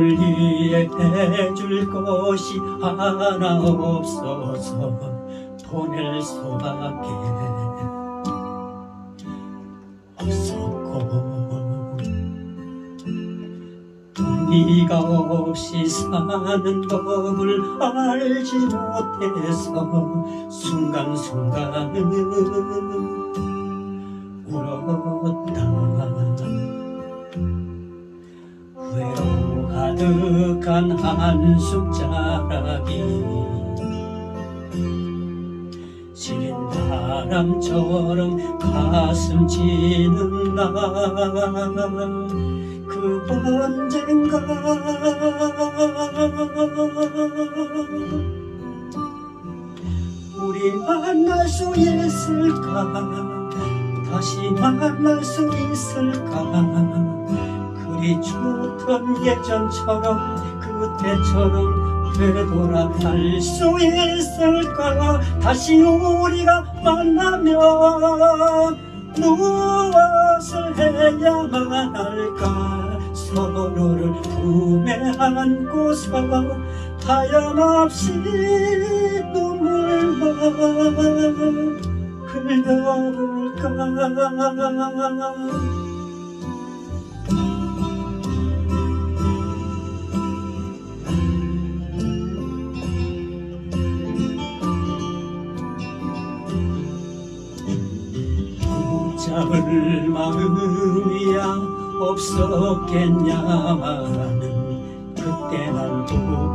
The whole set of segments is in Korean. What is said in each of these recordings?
해 줄 것이 하나 없어서 보낼 수밖에 없었고 네가 없이 사는 법을 알지 못해서 순간순간은 울었다 가득한 한숨 자락이 시린 바람처럼 가슴 지는 날그 언젠가 우리 만날 수 있을까? 다시 만날 수 있을까 좋던 예전처럼 그때처럼 되돌아갈 수 있을까? 다시 우리가 만나면 무엇을 해야만 할까? 서로를 품에 안고서 하염없이 눈물만 흘려볼까 잡을 마음이야 없었겠냐마는 그때 난 보고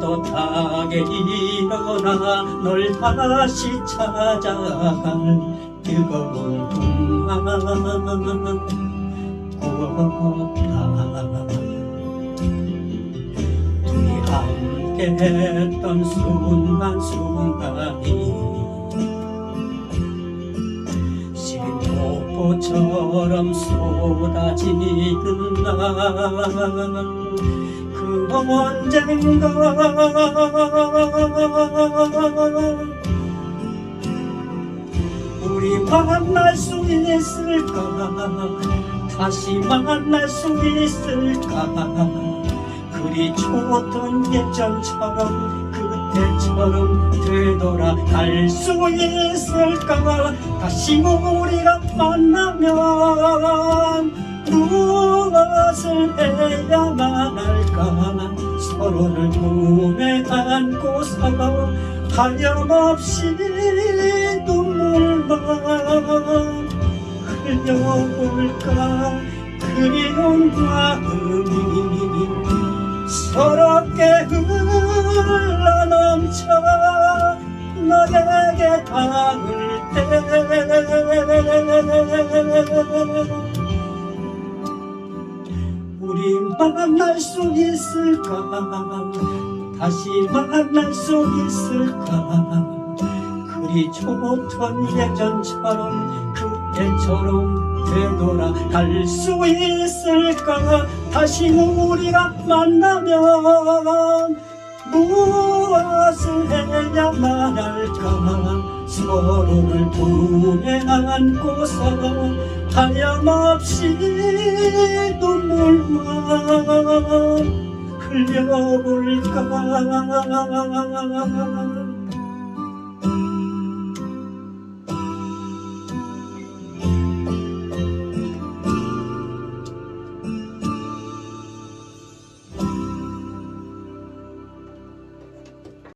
떳떳하게 일어나 널 다시 찾아갈 뜨거운 꿈만 둘이 함께 했던 순간 순간이 시린 폭포처럼 쏟아지는 날그 언젠가 우리 만날 수 있을까? 다시 만날 수 있을까 그리 좋던 예전처럼 그때처럼 되돌아갈 수 있을까 다시 우리가 만나면 무엇을 해야만 할까? 서로를 품에 안고서 하염없이 눈물만 흘려볼까? 그리운 마음이 서럽게 흘러 넘쳐 너에게 닿을 때. 우리 만날 수 있을까? 다시 만날 수 있을까? 그리 좋던 예전처럼 그 때처럼 되돌아 갈 수 있을까 다시 우리가 만나면 무엇을 해야만 할까? 서로를 품에 안고서 하염없이 눈물만 흘려볼까